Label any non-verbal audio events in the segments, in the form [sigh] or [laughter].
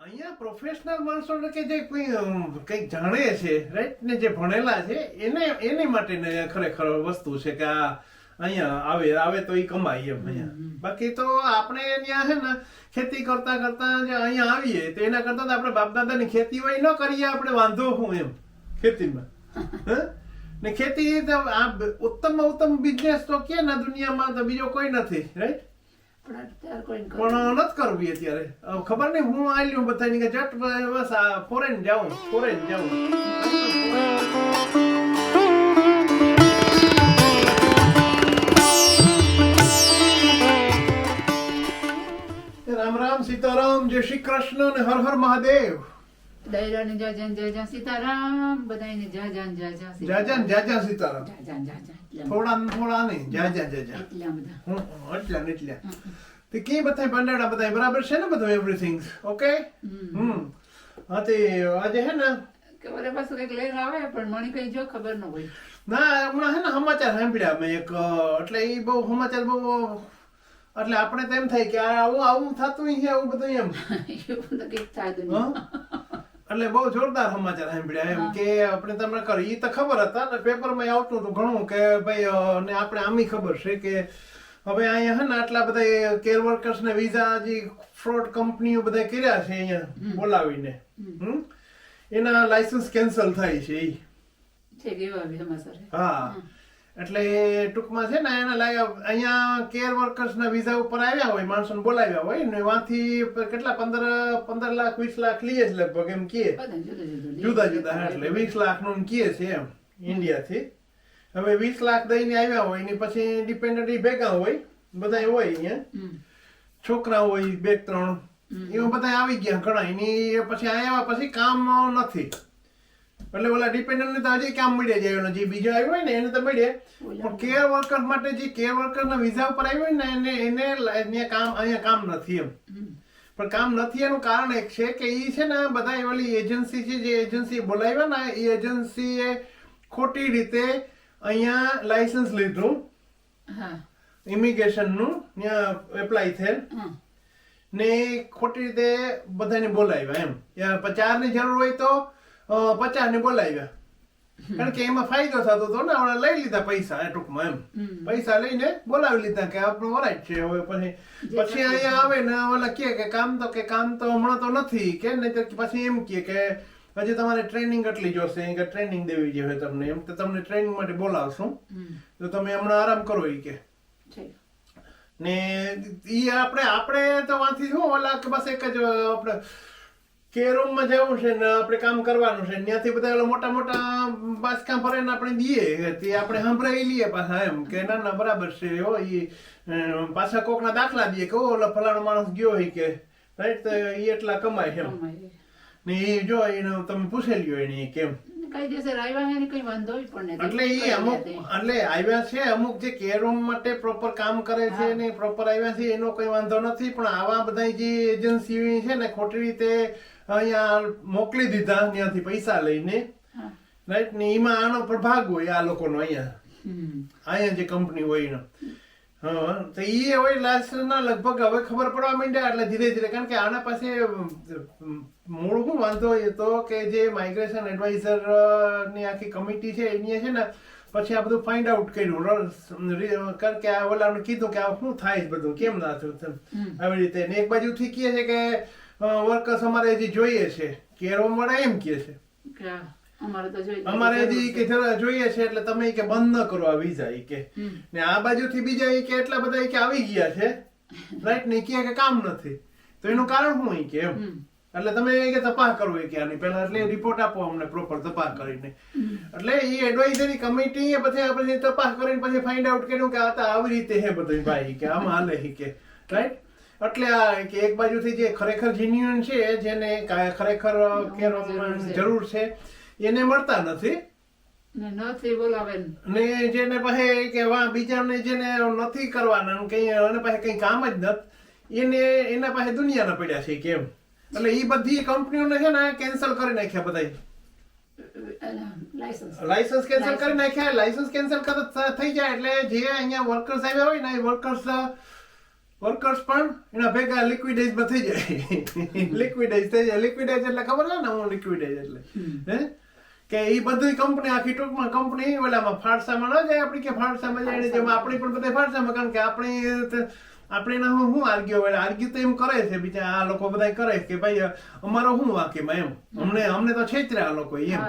અહીંયા પ્રોફેશનલ માણસો કે જે કોઈ કંઈક જાણે છે રાઈટ ને જે ભણેલા છે એને એની માટેને ખરેખર વસ્તુ છે કે આ અહીંયા આવે આવે તો એ કમાઈ એમ અહીંયા. બાકી તો આપણે ત્યાં છે ને ખેતી કરતા કરતા જે અહીંયા આવીએ તો એના કરતા તો આપણે બાપ દાદાની ખેતી હોય ન કરીએ આપણે વાંધો શું એમ ખેતીમાં? હે? ને ખેતી તો આ ઉત્તમ ઉત્તમ બિઝનેસ તો કે ના દુનિયામાં તો બીજો કોઈ નથી રાઈટ પણ નથી કરવી અત્યારે. ખબર નહીં હું આલ્યું બધાની. કે જટ બસ આ ફોરેન જાઉં ફોરેન જાઉં. રામ રામ સીતારામ જય શ્રી કૃષ્ણ ને હર હર મહાદેવ. દૈરાને જા જાન સીતારામ બધાયને જા જાન જા જા જા જા ને જા જા સીતારામ. જા જાન જા જા થોડા ને થોડા નહીં જા જા જા જા એટલા બધા. હું એટલા ને એટલા. તે કે બધાય પાંડાડા બધાય બરાબર છે ને બધું એવરીથિંગ ઓકે હમ. હા તે આજે હે ને? કે વરે પાછું કંઈક લઈને આવે પણ મણી કઈ જો ખબર ન હોય. ના હમણાં હે ને સમાચાર સાંભળ્યા મેં એક એટલે એ બહુ સમાચાર બહુ એટલે આપણે તો એમ થાય કે આ આવું આવું થતું છે આવું બધું એમ. [laughs] એવું તો થાય એટલે બહુ જોરદાર સમાચાર સાંભળ્યા એમ કે આપણે તમને કરી એ તો ખબર હતા ને પેપરમાં આવતું હતું ઘણું કે ભાઈ ને આપણે આમી ખબર છે કે હવે અહીંયા હે ને આટલા બધા કેર વર્કર્સ ને વિઝા જે ફ્રોડ કંપનીઓ બધા કર્યા છે અહીંયા બોલાવીને? એના લાયસન્સ કેન્સલ થાય છે એ. હા. એટલે ટૂંકમાં છે ને એના લાગે અહીંયા કેર વર્કર્સના વિઝા ઉપર આવ્યા હોય માણસોને બોલાવ્યા હોય ને વાંથી કેટલા? પંદર પંદર લાખ વીસ લાખ લઈએ જ લગભગ એમ કીએ જુદા જુદા એટલે વીસ લાખનું કીએ છે એમ ઇન્ડિયાથી હવે વીસ લાખ દઈને આવ્યા હોય ને પછી ડિપેન્ડન્ટ ભેગા હોય બધા હોય અહીંયા. છોકરા હોય બે ત્રણ એવા બધા આવી ગયા ઘણા. એની પછી આવ્યા પછી કામ નથી. એટલે ઓલા ડિપેન્ડન્ટ ને તો હજી કામ મળી જાય એનો. જે બીજો આવ્યો હોય ને એને તો મળે. પણ કેર વર્કર માટે જે કેર વર્કર ના વિઝા ઉપર આવ્યો હોય ને એને એને અહીંયા કામ અહીંયા કામ નથી એમ. પણ કામ નથી એનું કારણ એક છે કે એ છે ને બધા ઓલી એજન્સી છે જે એજન્સી બોલાવ્યા ને એ એજન્સીએ ખોટી રીતે અહીંયા લાયસન્સ લીધું. હા. ઇમિગ્રેશનનું ત્યાં એપ્લાય થયેલ. ને ખોટી રીતે બધાને બોલાવ્યા એમ. યા પચાસની જરૂર હોય તો પચાસ ને બોલાવ્યા. કારણ કે એમાં ફાયદો થતો હતો ને આપણે લઈ લીધા પૈસા ટૂંકમાં એમ. પૈસા લઈને બોલાવી લીધા કે આપણો વરાય છે. હવે પછી પછી અહીંયા આવે ને ઓલા કે કે કામ તો કે કામ તો હમણાં તો નથી. કે નહીં પછી એમ કે કે હજી તમારે ટ્રેનિંગ એટલી જોશે કે ટ્રેનિંગ દેવી જોઈએ તમને. એમ તો તમને ટ્રેનિંગ માટે બોલાવશું. તો તમે હમણાં આરામ કરો એ કે. ને એ આપણે આપણે તો વાંથી શું? ઓલા કે બસ એક જ આપણે કે રૂમમાં જવું છે ને આપણે કામ કરવાનું છે ત્યાંથી બધા ઓલા મોટા મોટા બાસકા ભરીને આપણે દઈએ તે આપણે સંભળાવી લઈએ પાછા એમ કે ના ના બરાબર છે હો એ પાછા કોકના દાખલા દઈએ કે ઓલો ફલાણો માણસ ગયો હોય કે રાઈટ તો ઈ એટલા કમાય છે ને એ જો એને તમે પૂછેલ્યો એને કેમ. ને એટલે એ અમુક એટલે આવ્યા છે અમુક જે કેર રૂમ માટે પ્રોપર કામ કરે છે ને પ્રોપર આવ્યા છે એનો કોઈ વાંધો નથી પણ આવા બધા જે એજન્સી છે ને ખોટી રીતે અહીંયા મોકલી દીધા ત્યાંથી પૈસા લઈને. રાઈટ ને એમાં આનો પ્રભાગ હોય આ લોકોનો અહીંયા. અહીંયા જે કંપની હોય એનો. હા તો એ હવે લાસ્ટ ના લગભગ હવે ખબર પડવા માંડ્યા એટલે ધીરે ધીરે. કારણ કે આના પાસે મૂળ શું વાંધો એ તો કે જે માઇગ્રેશન એડવાઇઝરની આખી કમિટી છે એની છે ને પછી આ બધું ફાઇન્ડ આઉટ કર્યું. કારણ કે આ ઓલાને કીધું કે આ શું થાય છે બધું? કેમ ના થયું. આવી રીતે. ને એક બાજુથી કહે છે કે વર્કર્સ અમારે હજી જોઈએ છે. કેર વાળા એમ કે છે. અમારે તો જોઈએ અમારે હજી કે જોઈએ છે એટલે તમે કે બંધ ન કરો આ વિઝા ઈ કે. ને આ બાજુથી બીજા ઈ કે એટલા બધા કે આવી ગયા છે. રાઈટ ને કે કે કામ નથી. તો એનું કારણ શું ઈ કે એમ? એટલે તમે એ કે તપાસ કરો એ કે આની. પહેલા એટલે રિપોર્ટ આપો અમને પ્રોપર તપાસ કરીને. એટલે એ એડવાઇઝરી કમિટી એ પછી આપણે તપાસ કરીને પછી ફાઇન્ડ આઉટ કર્યું કે આ તો આવી રીતે હે બધું ભાઈ કે આમ હાલે કે. રાઈટ એટલે આ કે એક બાજુથી જે ખરેખર જીન્યુઅન છે જેને ખરેખર કેર જરૂર છે. એને મળતા નથી. બોલાવે ને. જેને પાસે કે વા બીજાને જેને નથી કરવાના કઈ એને પાસે કઈ કામ જ નથી. એને એના પાસે દુનિયાના પડ્યા છે કેમ? એટલે એ બધી કંપનીઓને છે ને કેન્સલ કરી નાખ્યા બધા લાયસન્સ કેન્સલ કરી નાખ્યા. લાયસન્સ કેન્સલ થઈ જાય એટલે જે અહીંયા વર્કર્સ આવ્યા હોય ને એ વર્કર્સ વર્કર્સ પણ એના ભેગા લિક્વિડાઇઝમાં થઈ જાય. લિક્વિડાઇઝ થઈ જાય. લિક્વિડાઇઝ એટલે ખબર છે ને હું લિક્વિડાઇઝ એટલે. હે? કે એ બધી કંપની આખી ટૂંકમાં કંપની ઓલામાં ફાળસામાં ન જાય આપણી કે ફાળસામાં જાય જેમ આપણી પણ બધા ફાળસામાં કારણ કે આપણી આપણે એના શું આર્ગ્યુ હોય આર્ગ્યુ તો એમ કરે છે બીજા આ લોકો બધા કરે કે ભાઈ અમારો શું વાક્યમાં એમ? અમને અમને તો છેતર્યા આ લોકો એમ.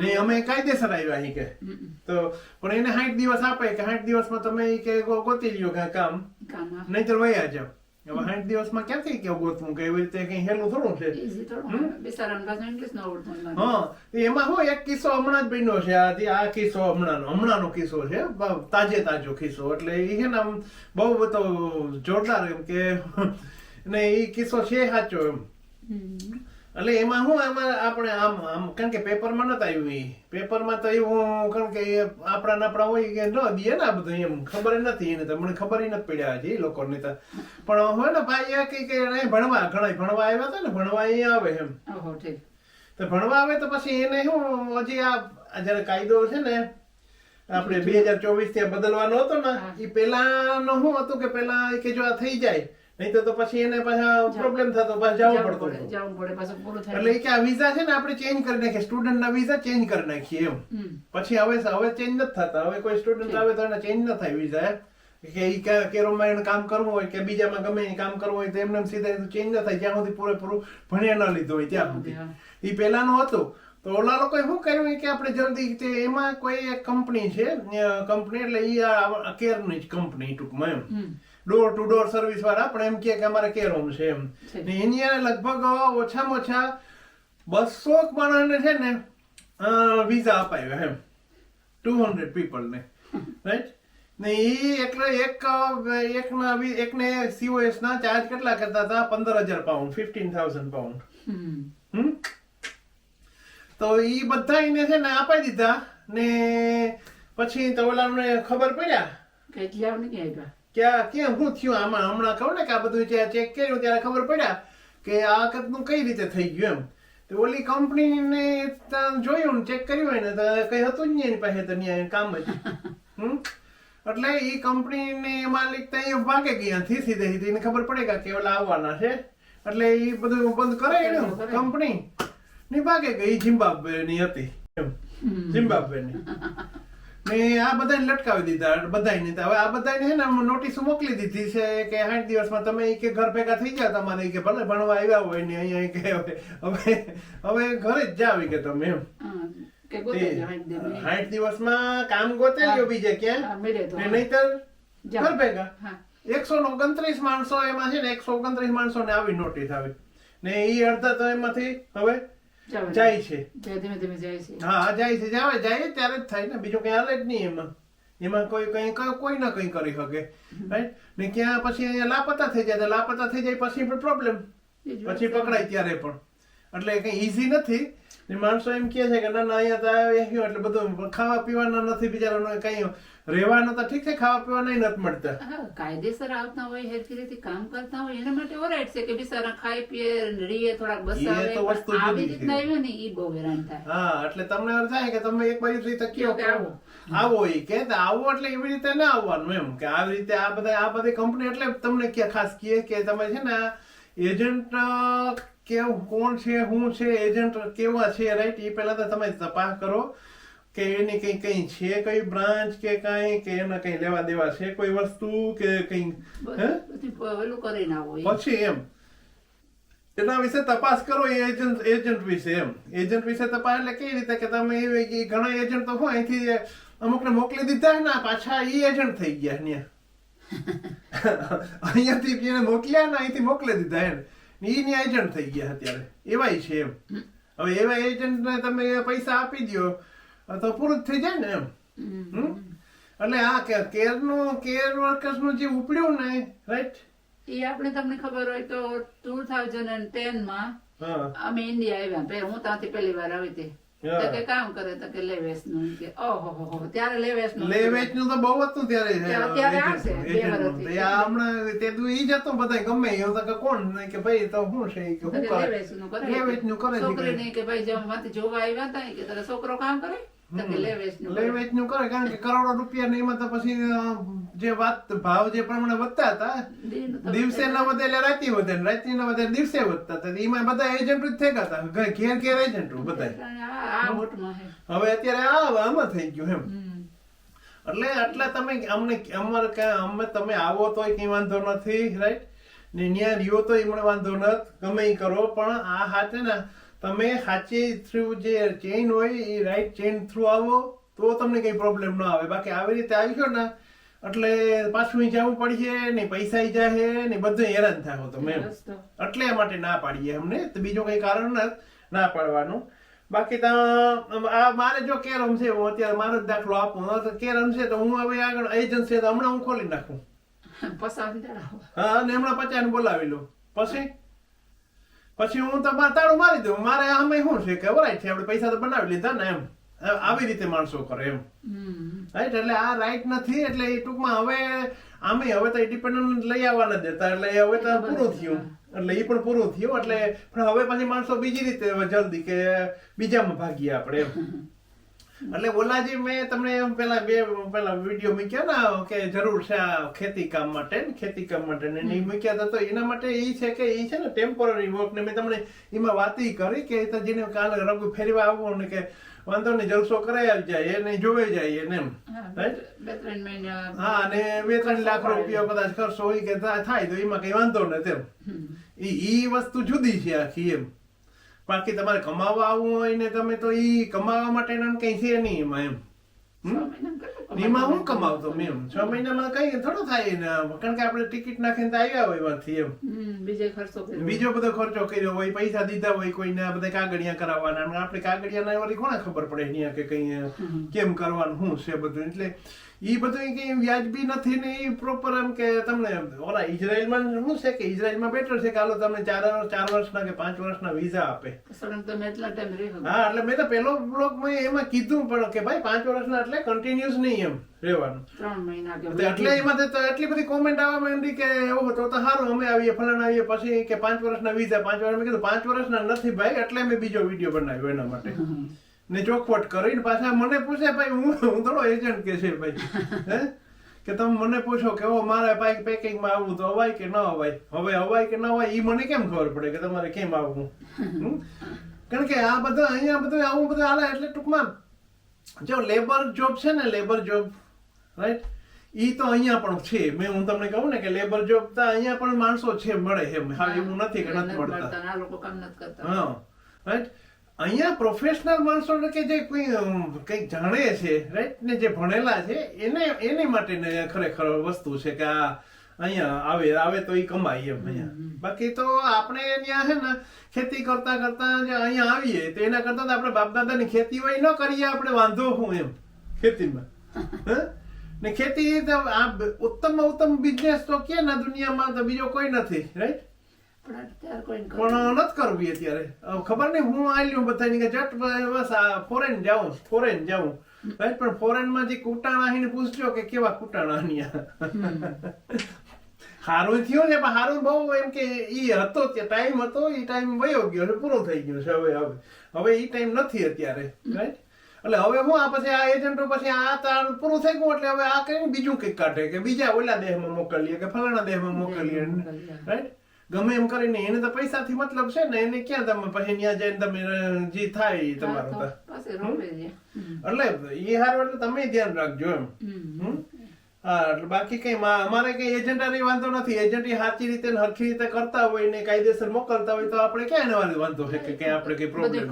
ને અમે કાયદેસર આવ્યા અહીં કે. તો પણ એને સાઠ દિવસ આપે કે સાઠ દિવસમાં તમે કે ગોતી લ્યો કામ. નહીં તો વયા જાવ હવે સાઠ દિવસમાં ક્યાંથી કેવું ગોતવું કે એવી રીતે કઈ હેલું થોડું છે. હા તો એમાં હો એક કિસ્સો હમણાં જ બન્યો છે આથી આ કિસ્સો હમણાંનો હમણાંનો કિસ્સો છે તાજે તાજો કિસ્સો એટલે એ છે ને આમ બહુ બધો જોરદાર એમ કે ને એ કિસ્સો છે સાચો એમ. એટલે એમાં હું આમાં આપણે આમ આમ કારણ કે પેપરમાં નતા આવ્યું એ. પેપરમાં તો એવું કારણ કે આપણા ને આપણા હોય કે ન દે ને આ બધું એમ ખબર નથી એને તો મને ખબર નથી પડ્યા હજી એ લોકોને તો. પણ હોય ને ભાઈ એ કઈ કે ભણવા ઘણા ભણવા આવ્યા હતા ને ભણવા એ આવે એમ. તો ભણવા આવે તો પછી એને શું હજી આ આ જ્યારે કાયદો છે ને આપણે બે હજાર ચોવીસ ત્યાં બદલવાનો હતો ને એ પેલાનો શું હતું કે પેલા કે જો આ થઈ જાય નહીં તો પછી એને પાછા પ્રોબ્લેમ થતો પાછા જવું પડતું જવું પડે, પાછું પૂરું થાય. એટલે કે આ વિઝા છે ને આપણે ચેન્જ કરી નાખીએ. સ્ટુડન્ટના વિઝા ચેન્જ કરી નાખીએ એમ. પછી હવે હવે ચેન્જ નથી થતા. હવે કોઈ સ્ટુડન્ટ આવે તો એને ચેન્જ ન થાય વિઝા કે ઈ કેરોમાં એને કામ કરવું હોય કે બીજામાં ગમે એ કામ કરવું હોય તો એમને એમ સીધા ચેન્જ ન થાય. જ્યાં સુધી પૂરેપૂરું ભણ્યા ન લીધું હોય ત્યાં સુધી. એ પહેલાનું હતું. તો ઓલા લોકોએ શું કર્યું? કે આપણે જલ્દી એમાં કોઈ એક કંપની છે કંપની એટલે ઈ આ કેરની જ કંપની ટૂંકમાં એમ. ડોર ટુ ડોર સર્વિસ વાળા પણ એમ કે અમારે કેર હોમ છે એમ. ને એની અંદર લગભગ ઓછામાં ઓછા બસો માણસને છે ને વિઝા અપાયો એમ. ટુ હંડ્રેડ પીપલને રાઈટ ને એ એટલે એક એકના એકને સીઓએસ ના ચાર્જ કેટલા કરતા હતા? પંદર હજાર પાઉન્ડ ફિફ્ટીન થાઉઝન્ડ પાઉન્ડ તો એ બધા એને છે ને અપાઈ દીધા. ને પછી તો ઓલાને ખબર પડ્યા? કે એટલે આવું નથી આવ્યા. કે આ કેમ શું થયું? આમાં હમણાં ખબર ને કે આ બધું જે ચેક કર્યું ત્યારે ખબર પડ્યા કે આ વખતનું કઈ રીતે થઈ ગયું એમ. તો ઓલી કંપનીને જોયું ને ચેક કર્યું હોય ને તો કઈ હતું જ નહીં એની પાસે તો ન્યાય કામ જ. [laughs] હમ? એટલે એ કંપનીને માલિક તો અહીંયા ભાગે ગયા સીધે સીધી એને ખબર પડે કે કે ઓલા આવવાના છે. એટલે એ બધું બંધ કરે ને કંપની ની ભાગે ગઈ જિમ્બાબ્વે ની હતી. [laughs] ની [laughs] ને આ બધાને લટકાવી દીધા બધાને હવે આ બધાને છે ને નોટિસ મોકલી દીધી છે કે સાઠ દિવસમાં તમે કે ઘર ભેગા થઈ ગયા તમારે કે ભલે ભણવા આવ્યા હોય ને અહીંયા કે હવે હવે ઘરે જ જાવ કે તમે એમ. સાઠ દિવસમાં કામ ગોતે લ્યો બીજે ક્યાં? નહીતર ઘર ભેગા. એકસો ઓગણત્રીસ માણસો એમાં છે ને એકસો ઓગણત્રીસ માણસો ને આવી નોટિસ આવી. ને એ અડધા તો એમાંથી હવે. જાય છે. ધીમે ધીમે જાય છે. હા જાય છે. જાવે જાય ત્યારે જ થાય ને. બીજું કઈ હાલે જ નહીં એમાં. એમાં કોઈ કઈ કઈ- કોઈ ના કઈ કરી શકે. રાઈટ ને ક્યાં પછી અહીંયા લાપતા થઈ જાય તો લાપતા થઈ જાય પછી પણ પ્રોબ્લેમ પછી પકડાય ત્યારે પણ. એટલે કઈ ઈઝી નથી. માણસો એમ કહે છે કે ના ના અહીંયા તો ગયો એટલે બધું ખાવા પીવાના નથી બિચારાને કઈ રહેવાનું તો ઠીક છે ખાવા પીવાના નથી મળતા કાયદેસર આવતા હોય હેરખી રીતે કામ કરતા હોય એના માટે ઓરાઈટ છે કે બિચારા ખાઈ પીએ રીએ થોડાક બસાવે તો વસ્તુ આવી. રીતના આવ્યો ને એ બહુ હેરાન થાય હા એટલે તમને એમ થાય કે તમે એક બાજુથી તો કયો કે આવો. આવો એ કે આવો એટલે એવી રીતે ના આવવાનું એમ કે આવી રીતે આ બધા આ બધી કંપની એટલે તમને કે ખાસ કહે કે તમે છે ને એજન્ટ કેવું કોણ છે શું છે એજન્ટ કેવા છે રાઈટ એ પહેલાં તો તમે તપાસ કરો કે એની કંઈ કંઈ છે કઈ બ્રાન્ચ કે કઈ કે એના કઈ લેવા દેવા છે કોઈ વસ્તુ કે કઈ પછી એમ. એના વિશે તપાસ કરો એ એજન્ટ એજન્ટ વિશે એમ. એજન્ટ વિશે તપાસ એટલે કેવી રીતે કે તમે ઘણા એજન્ટ તો હોય અહીંથી અમુકને મોકલી દીધા ને પાછા એ એજન્ટ થઈ ગયા ને અહીંયાથી જેને મોકલ્યા ને અહીંથી મોકલી દીધા એમ. એની એજન્ટ થઈ ગયા અત્યારે. એવાય છે એમ. હવે એવા એજન્ટને તમે પૈસા આપી દો તો પૂરું જ થઈ જાય ને એમ? એટલે આ કે કેરનું કેર વર્કર્સનું જે ઉપડ્યું ને રાઈટ એ આપણે તમને ખબર હોય તો ટુ થાઉઝન્ડ એન્ડ ટેનમાં અમે ઇન્ડિયા આવ્યા. પે હું ત્યાંથી પહેલી વાર આવી હતી. તો કે કામ કરે તો કે લેવેસનું કે ઓહો હો હો ત્યારે લેવેસનું તો બહુ હતું ત્યારે ત્યારે- ત્યારે આવશે, બે વર્ષથી. હમણાં તે તું ઈ જતો બધા ગમે એ તો કોણ? કે ભાઈ તો શું છે? કે શું કરે? લેવેસનું કરે છોકરી. ને કે ભાઈ જેમ માંથી જોવા આવ્યા હતા કે તારે છોકરો કામ કરે? તો કે લે વેચનું લે વેચનું કરે કારણ કે કરોડો રૂપિયા ને એમાં તો પછી જે વાત ભાવ જે પ્રમાણે વધતા હતા દિવસે ન વધે. એટલે રાતે વધે ને રાતે ન વધે દિવસે વધતા હતા. એમાં બધા એજન્ટ જ થઈ ગયા હતા ઘેર ઘેર એજન્ટ બધા હવે અત્યારે આ આમાં થઈ ગયું એમ. એટલે એટલે તમે અમને અમારે અમે તમે આવો તોય કઈ વાંધો નથી રાઈટ ને ન્યા રહ્યો તો એમણે વાંધો નથી ગમે એ કરો પણ આ હાથે ને તમે સાચી થ્રુ જે ચેઇન હોય એ રાઈટ ચેઇન થ્રુ આવો તો તમને કઈ પ્રોબ્લેમ ન આવે. બાકી આવી રીતે આવ્યો ને એટલે પાછું જવું પડશે ને પૈસા જાહે ને બધું હેરાન થાઓ તમે. એટલે માટે ના પાડીએ અમને. તો બીજું કઈ કારણ ના પાડવાનું. બાકી આ મારે જો કેરમ છે હું અત્યારે મારો જ દાખલો આપું. તો કેરમ છે તો હું હવે આગળ એજન્સી હમણાં હું ખોલી નાખું. [laughs] હા અને હમણાં પચાસ બોલાવી લઉં પછી? પછી હું તો તાળું મારી દઉં. મારે આમે શું છે કે વરાય છે? આપણે પૈસા તો બનાવી લીધા ને એમ. આવી રીતે માણસો કરે એમ. રાઈટ એટલે આ રાઈટ નથી એટલે એ ટૂંકમાં હવે આમે હવે તો ઇન્ડિપેન્ડન્ટ લઈ આવવાના જ દેતા. એટલે હવે તો પૂરું થયું. એટલે એ પણ પૂરું થયું. એટલે પણ હવે પછી માણસો બીજી રીતે જલ્દી કે બીજામાં ભાગીએ આપણે એમ. [laughs] એટલે ઓલાજી મેં તમને પેલા બે પેલા વીડિયો મૂક્યા ને કે જરૂર છે આ ખેતી કામ માટે ખેતી કામ માટે ને એ મૂક્યા હતા તો એના માટે એ છે કે એ છે ને ટેમ્પરરી વર્ક ને મેં તમને એમાં વાત કરી કે તો જેને કાલે રઘુ ફેરવા આવવું ને કે વાંધો ને જલસો આવી જાય એને જોવે જાય એને એમ. હા, Right? બે ત્રણ મહિના હા અને બે ત્રણ લાખ રૂપિયા કદાચ ખર્ચો હોય કે થાય તો એમાં કઈ વાંધો નથી એમ. ઈ ઈ વસ્તુ જુદી છે આખી એમ. બાકી તમારે કમાવા આવવું હોય ને તમે તો ઈ કમાવા માટે કઈ છે નહીં એમાં એમ. એમાં હું કમાવતો મેં એમ. છ મહિનામાં કઈ થોડો થાય ને કારણ કે આપણે ટિકિટ નાખીને તો આવ્યા હોય એમાંથી એમ. બીજો બધો ખર્ચો કર્યો હોય પૈસા દીધા હોય કોઈને આ બધા કાગળિયા કરાવવાના આપણે કાગળિયા ના એવાથી કોને ખબર પડે અહીંયા કે કઈ કેમ કરવાનું શું છે બધું? એટલે ઈ બધું કે વ્યાજબી નથી ને એ પ્રોપર એમ કે તમને ઓલા ઇઝરાયલમાં શું છે કે ઇઝરાયલમાં બેટર છે કે હાલો તમને ચાર ચાર વર્ષના કે પાંચ વર્ષના વિઝા આપે? હા એટલે મેં તો પેલો બ્લોગમાં એમાં કીધું પણ કે ભાઈ પાંચ વર્ષના એટલે કન્ટિન્યુઅસ નહીં એમ રહેવાનું. ત્રણ મહિના એટલે એમાં તો એટલી બધી કોમેન્ટ આવવા માંડી કે તો તો સારું અમે આવીએ ફલાણા આવીએ પછી કે પાંચ વર્ષના વિઝા પાંચ વર્ષ મેં કીધું પાંચ વર્ષના નથી ભાઈ એટલે મેં બીજો વીડિયો બનાવ્યો એના માટે. ને ચોખવટ કરીને પાછા મને પૂછે ભાઈ હું હું થોડો એજન્ટ કે છે ભાઈ? [laughs] હે? કે તમે મને પૂછો કે ઓ મારે ભાઈ પેકિંગમાં આવવું તો અવાય કે ન અવાય? હવે અવાય કે ન અવાય એ મને કેમ ખબર પડે કે તમારે કેમ આવવું? કારણ કે આ બધા અહીંયા બધું આવું બધું હાલે એટલે ટૂંકમાં જો લેબર જોબ છે ને લેબર જોબ રાઈટ ઈ તો અહીંયા પણ છે. મેં હું તમને કહું ને કે લેબર જોબ તો અહીંયા પણ માણસો છે મળે એમ. હા એવું નથી કે નથી મળતા. હા રાઈટ અહીંયા પ્રોફેશનલ માણસો કે જે કોઈ કંઈક જાણે છે રાઈટ ને જે ભણેલા છે એને એની માટે ખરેખર વસ્તુ છે કે આ અહીંયા આવે આવે તો એ કમાય એમ અહીંયા. બાકી તો આપણે ત્યાં છે ને ખેતી કરતા કરતા જે અહીંયા આવીએ તો એના કરતા તો આપણે બાપ દાદાની ખેતી હોય ન કરીએ આપણે વાંધો શું એમ ખેતીમાં? હા? ને ખેતી તો આ ઉત્તમ ઉત્તમ બિઝનેસ તો કે ને દુનિયામાં તો બીજો કોઈ નથી રાઈટ પણ નથી કરવી અત્યારે. ખબર નહીં હું આલ્યું બધાની કે જટ બસ આ ફોરેન જાઉં ફોરેન જાઉં. રાઈટ પણ ફોરેનમાં જે કુટાણા આવીને પૂછજો કે કેવા કુટાણા અહીંયા. હારું થયું ને પણ હારું બહુ એમ કે એ હતો તે ટાઈમ હતો એ ટાઈમ વયો ગયો છે પૂરો થઈ ગયો છે હવે હવે. હવે ઈ ટાઈમ નથી અત્યારે રાઈટ એટલે હવે હું આ પછી આ એજન્ટો પછી આ તાર પૂરું થઈ ગયું એટલે હવે આ કઈ બીજું કંઈક કાઢે કે બીજા ઓલા દેહમાં મોકલીએ કે ફલાણા દેહમાં મોકલીએ રાઈટ ગમે એમ કરીને એને તો પૈસાથી મતલબ છે ને એને ક્યાં તમે પછી ત્યાં જઈને તમે જે થાય તમારું. એટલે એ હારું એટલે તમે ધ્યાન રાખજો એમ? હા એટલે બાકી કઈ અમારે કઈ એજન્ટ વાંધો નથી. એજન્ટ સાચી રીતે હરખી રીતે કરતા હોય ને કાયદેસર મોકલતા હોય તો આપણે ક્યાં એને વાંધો વાંધો છે કે ક્યાં આપણે કઈ પ્રોબ્લેમ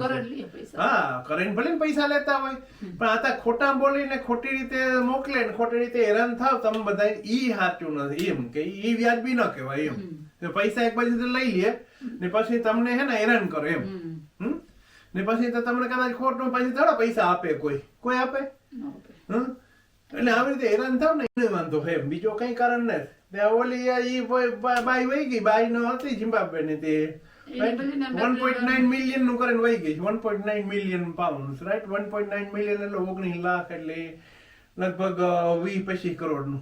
હા કરીને ભલે પૈસા લેતા હોય. પણ આ તો ખોટા બોલીને ખોટી રીતે મોકલે ને ખોટી રીતે હેરાન થાવ તમે બધા ઈ સાચું નથી. એમ કે ઈ વ્યાજબી ન કહેવાય એમ. કે પૈસા એક બાજુ લઈ લે ને પછી તમને હે ને હેરાન કરો એમ. હમ. ને પછી તો તમને કદાચ ખોટું પછી થોડા પૈસા આપે કોઈ. કોઈ આપે? હમ? એટલે આવી રીતે હેરાન થાવ ને એને વાંધો હે બીજો કઈ કારણ નથી. ઓલી ઈ બાઈ વહી ગઈ બાઈ નો હતી ઝિમ્બાબ્વે ની તે વન પોઈન્ટ નાઇન મિલિયનનું કરીને વહી ગઈ. One point nine million pound right one point nine million એટલે ઓગણીસ લાખ એટલે લગભગ વીસ પચીસ કરોડનું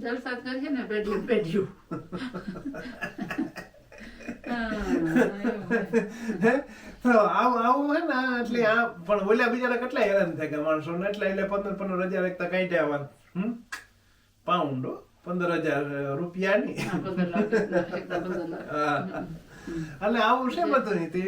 જલસા જ ને પેઢીયું પેઢીયું [laughs] તો આવું આવું હે ને એટલે આ પણ ઓલા બિચારા કેટલા હેરાન થાય કે માણસો ને એટલે એટલે પંદર પંદર હજાર એક તો જવાનું હમ? પાઉન્ડ પંદર હજાર રૂપિયા ની. એટલે આવું છે બધું તે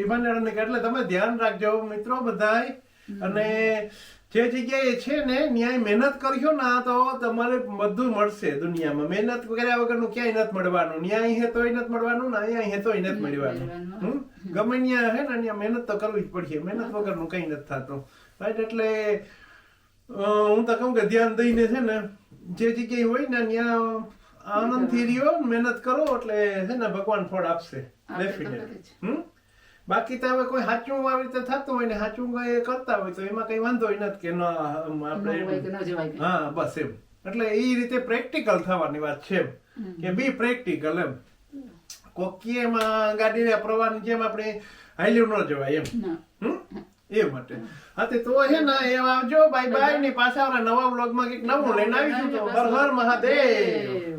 ને એટલે તમે ધ્યાન રાખજો મિત્રો બધાય. અને જે જગ્યાએ છે ને ન્યાય મહેનત કરશો ને તો તમારે બધું મળશે દુનિયામાં. મહેનત કર્યા વગરનું ક્યાંય નથી મળવાનું. ન્યાય હે તોય નથી મળવાનું ને અહીંયા હે તોય નથી મળવાનું. હમ? ગમે ત્યાં હે ને ત્યાં મહેનત તો કરવી જ પડશે. મહેનત વગરનું કઈ નથી થતું. રાઈટ એટલે હું તો કહું કે ધ્યાન દઈને છે ને જે જગ્યાએ હોય ને ત્યાં આનંદથી રહ્યો મહેનત કરો એટલે છે ને ભગવાન ફળ આપશે. ડેફિનેટ હમ? બાકી તો હવે કોઈ સાચું આવી રીતે થતું હોય ને સાચું કઈ કરતા હોય તો એમાં કઈ વાંધો નથી કે ન આપણે. હા બસ એમ. એટલે એ રીતે પ્રેક્ટિકલ થવાની વાત છે કે બી પ્રેક્ટિકલ એમ. કોકી એમાં ગાડીને પ્રવાહની જેમ આપણે હાલ્યું ન જવાય એમ. હમ? એ માટે. હા. તે છે ને એ આવજો બાય બાયની પાછા નવા વ્લોગમાં કંઈક નવું લઈને આવીશું તો હર હર મહાદેવ.